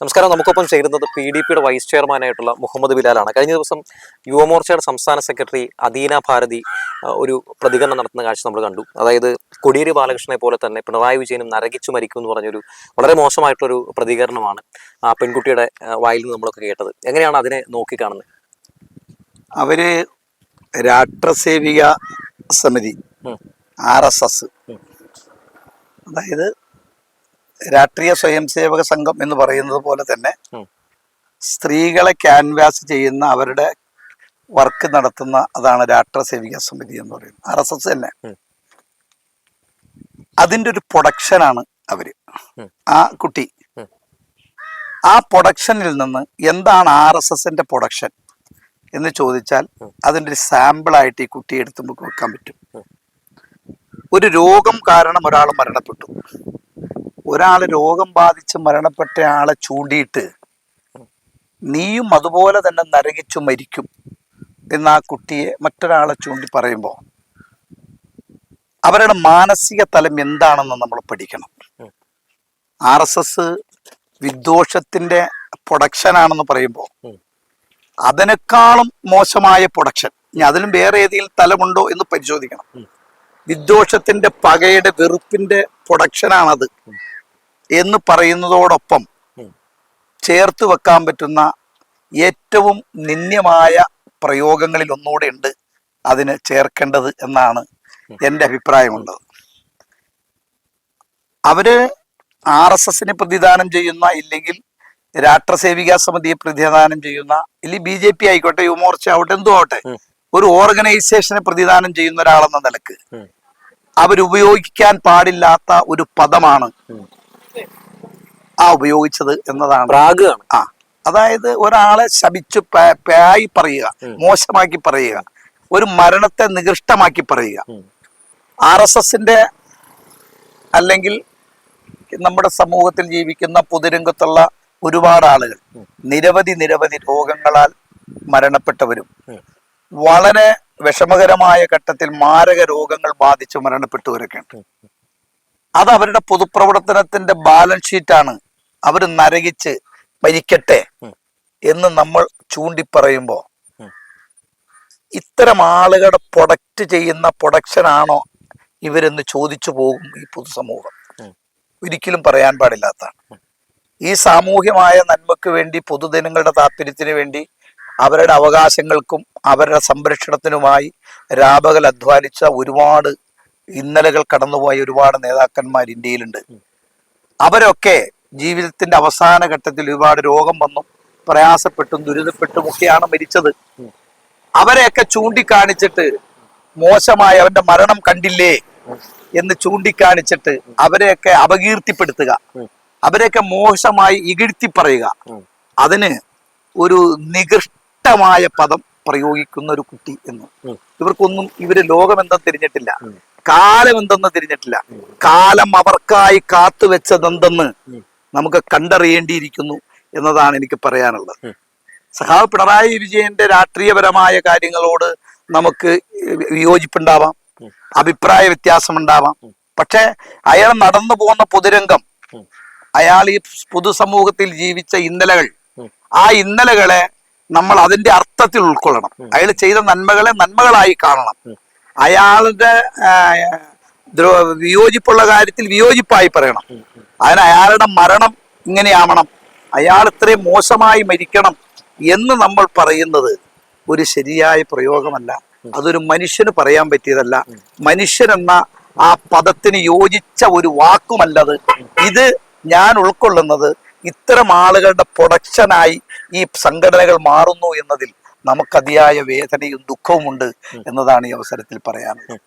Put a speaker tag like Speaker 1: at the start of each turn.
Speaker 1: നമസ്കാരം. നമുക്കൊപ്പം ചേരുന്നത് പി ഡി പിയുടെ വൈസ് ചെയർമാനായിട്ടുള്ള മുഹമ്മദ് ബിലാലാണ്. കഴിഞ്ഞ ദിവസം യുവമോർച്ചയുടെ സംസ്ഥാന സെക്രട്ടറി അദീന ഭാരതി ഒരു പ്രതികരണം നടത്തുന്ന കാഴ്ച നമ്മൾ കണ്ടു. അതായത് കൊടിയേരി ബാലകൃഷ്ണനെ പോലെ തന്നെ പിണറായി വിജയനും നരകിച്ചു മരിക്കും എന്ന് പറഞ്ഞൊരു വളരെ മോശമായിട്ടൊരു പ്രതികരണമാണ് ആ പെൺകുട്ടിയുടെ വായിൽ നിന്ന് നമ്മളൊക്കെ കേട്ടത്. എങ്ങനെയാണ് അതിനെ നോക്കിക്കാണുന്നത്?
Speaker 2: അവർ Rashtrasevika Samiti. R S S. അതായത് രാഷ്ട്രീയ സ്വയം സേവക സംഘം എന്ന് പറയുന്നത് പോലെ തന്നെ സ്ത്രീകളെ ക്യാൻവാസ് ചെയ്യുന്ന അവരുടെ വർക്ക് നടത്തുന്ന അതാണ് രാഷ്ട്ര സേവിക സമിതി എന്ന് പറയുന്നത്. ആർ എസ് എസ് തന്നെ.
Speaker 1: അതിന്റെ
Speaker 2: അതിന്റെ ഒരു പ്രൊഡക്ഷനാണ്
Speaker 1: അവർ.
Speaker 2: ആ കുട്ടി. ആ പ്രൊഡക്ഷനിൽ നിന്ന് എന്താണ് ആർ എസ് എസിന്റെ പ്രൊഡക്ഷൻ എന്ന് ചോദിച്ചാൽ
Speaker 1: അതിന്റെ
Speaker 2: അതിന്റെ ഒരു സാമ്പിൾ ആയിട്ട് ഈ കുട്ടിയെ എടുത്ത് നമുക്ക് വെക്കാൻ പറ്റും. ഒരു രോഗം കാരണം ഒരാൾ മരണപ്പെട്ടു. ഒരാൾ രോഗം ബാധിച്ച് മരണപ്പെട്ട ആളെ ചൂണ്ടിയിട്ട് നീയും അതുപോലെ തന്നെ നരകിച്ചു മരിക്കും എന്ന് ആ കുട്ടിയെ മറ്റൊരാളെ ചൂണ്ടി പറയുമ്പോൾ അവരുടെ മാനസിക തലം എന്താണെന്ന് നമ്മൾ പഠിക്കണം. ആർ എസ് എസ് വിദ്വേഷത്തിന്റെ പ്രൊഡക്ഷനാണെന്ന് പറയുമ്പോൾ അതിനേക്കാളും മോശമായ പ്രൊഡക്ഷൻ ഇനി അതിലും വേറെ ഏതെങ്കിലും തലമുണ്ടോ എന്ന് പരിശോധിക്കണം. വിദ്വേഷത്തിന്റെ പകയുടെ വെറുപ്പിന്റെ പ്രൊഡക്ഷനാണത്. എന്ന് പറയുന്നതോടൊപ്പം ചേർത്ത് വെക്കാൻ പറ്റുന്ന ഏറ്റവും നിന്ദ്യമായ പ്രയോഗങ്ങളിൽ ഒന്നുകൂടെ ഉണ്ട് അതിന് ചേർക്കേണ്ടത് എന്നാണ് എന്റെ അഭിപ്രായമുള്ളത് അവർ ആർ എസ് എസിനെ പ്രതിദാനം ചെയ്യുന്ന ഇല്ലെങ്കിൽ രാഷ്ട്രസേവികാ സമിതിയെ പ്രതിദാനം ചെയ്യുന്ന ഇല്ലെങ്കിൽ ബി ജെ പി ആയിക്കോട്ടെ യുവമോർച്ച ആവട്ടെ എന്തും ആവട്ടെ. ഒരു ഓർഗനൈസേഷനെ പ്രതിദാനം ചെയ്യുന്ന ഒരാളെന്ന
Speaker 1: നിലയ്ക്ക്.
Speaker 2: അവരുപയോഗിക്കാൻ പാടില്ലാത്ത ഒരു പദമാണ് ആ ഉപയോഗിച്ചത് എന്നതാണ് ആ അതായത് ഒരാളെ ശപിച്ചു പേ- പേയായി പറയുക മോശമാക്കി പറയുക ഒരു മരണത്തെ നികൃഷ്ടമാക്കി പറയുക. ആർ എസ് എസിന്റെ അല്ലെങ്കിൽ നമ്മുടെ സമൂഹത്തിൽ ജീവിക്കുന്ന പൊതുരംഗത്തുള്ള ഒരുപാട് ആളുകൾ. നിരവധി നിരവധി രോഗങ്ങളാൽ മരണപ്പെട്ടവരും. വളരെ വിഷമകരമായ ഘട്ടത്തിൽ മാരക രോഗങ്ങൾ ബാധിച്ച് മരണപ്പെട്ടവരൊക്കെ ഉണ്ട് അത് അവരുടെ പൊതുപ്രവർത്തനത്തിന്റെ ബാലൻസ് ഷീറ്റാണ് അവർ നരകിച്ച് മരിക്കട്ടെ. എന്ന് നമ്മൾ ചൂണ്ടിപ്പറയുമ്പോൾ
Speaker 1: ഉം.
Speaker 2: ഇത്തരം ആളുകളുടെ പ്രൊഡക്റ്റ് ചെയ്യുന്ന പ്രൊഡക്ഷൻ ആണോ ഇവരെന്ന് ചോദിച്ചു പോകും ഈ പൊതുസമൂഹം. ഒരിക്കലും പറയാൻ പാടില്ലാത്തതാണ് ഈ സാമൂഹ്യമായ നന്മക്ക് വേണ്ടി പൊതുജനങ്ങളുടെ താല്പര്യത്തിന് വേണ്ടി അവരുടെ അവകാശങ്ങൾക്കും അവരുടെ സംരക്ഷണത്തിനുമായി രാപകൽ അധ്വാനിച്ച ഒരുപാട് ഇന്നലകൾ കടന്നുപോയ ഒരുപാട് നേതാക്കന്മാർ ഇന്ത്യയിലുണ്ട് അവരൊക്കെ ജീവിതത്തിന്റെ അവസാന ഘട്ടത്തിൽ ഒരുപാട് രോഗം വന്നും പ്രയാസപ്പെട്ടും ദുരിതപ്പെട്ടും ഒക്കെയാണ് മരിച്ചത്. അവരെയൊക്കെ ചൂണ്ടിക്കാണിച്ചിട്ട് മോശമായ അവന്റെ മരണം കണ്ടില്ലേ എന്ന് ചൂണ്ടിക്കാണിച്ചിട്ട് അവരെയൊക്കെ അപകീർത്തിപ്പെടുത്തുക. അവരെയൊക്കെ മോശമായി ഇകിഴ്ത്തി പറയുക. അതിന് ഒരു നികൃഷ്ടമായ പദം പ്രയോഗിക്കുന്ന ഒരു കുട്ടി എന്ന്. ഇവർക്കൊന്നും ഇവർ ലോകമെന്തെന്ന് തിരിഞ്ഞിട്ടില്ല.
Speaker 1: ഉം.
Speaker 2: കാലം എന്തെന്ന് തിരിഞ്ഞിട്ടില്ല കാലം അവർക്കായി കാത്തുവെച്ചതെന്തെന്ന്
Speaker 1: വെച്ചതെന്തെന്ന്
Speaker 2: നമുക്ക് കണ്ടറിയേണ്ടിയിരിക്കുന്നു എന്നതാണ് എനിക്ക് പറയാനുള്ളത്. സഹാബ് പിണറായി വിജയന്റെ രാഷ്ട്രീയപരമായ കാര്യങ്ങളോട് നമുക്ക് വിയോജിപ്പുണ്ടാവാം. അഭിപ്രായ വ്യത്യാസമുണ്ടാവാം.
Speaker 1: ഉണ്ടാവാം
Speaker 2: പക്ഷെ അയാൾ നടന്നു പോകുന്ന പൊതുരംഗം അയാൾ ഈ പൊതുസമൂഹത്തിൽ ജീവിച്ച ഇന്നലകൾ ആ ഇന്നലകളെ നമ്മൾ അതിന്റെ അർത്ഥത്തിൽ ഉൾക്കൊള്ളണം. അയാൾ ചെയ്ത നന്മകളെ നന്മകളായി കാണണം. അയാളുടെ വിയോജിപ്പുള്ള കാര്യത്തിൽ വിയോജിപ്പായി പറയണം. അതിന് അയാളുടെ മരണം ഇങ്ങനെയാവണം. അയാൾ ഇത്രയും മോശമായി മരിക്കണം എന്ന് നമ്മൾ പറയുന്നത് ഒരു ശരിയായ പ്രയോഗമല്ല. അതൊരു മനുഷ്യന് പറയാൻ പറ്റിയതല്ല. മനുഷ്യൻ എന്ന ആ പദത്തിന് യോജിച്ച ഒരു വാക്കുമല്ലത്. ഇത് ഞാൻ ഉൾക്കൊള്ളുന്നത് ഇത്തരം ആളുകളുടെ പ്രൊഡക്ഷനായി ഈ സംഘടനകൾ മാറുന്നു എന്നതിൽ നമുക്കതിയായ വേദനയും ദുഃഖവും ഉണ്ട് എന്നതാണ് ഈ അവസരത്തിൽ പറയാനുള്ളത്.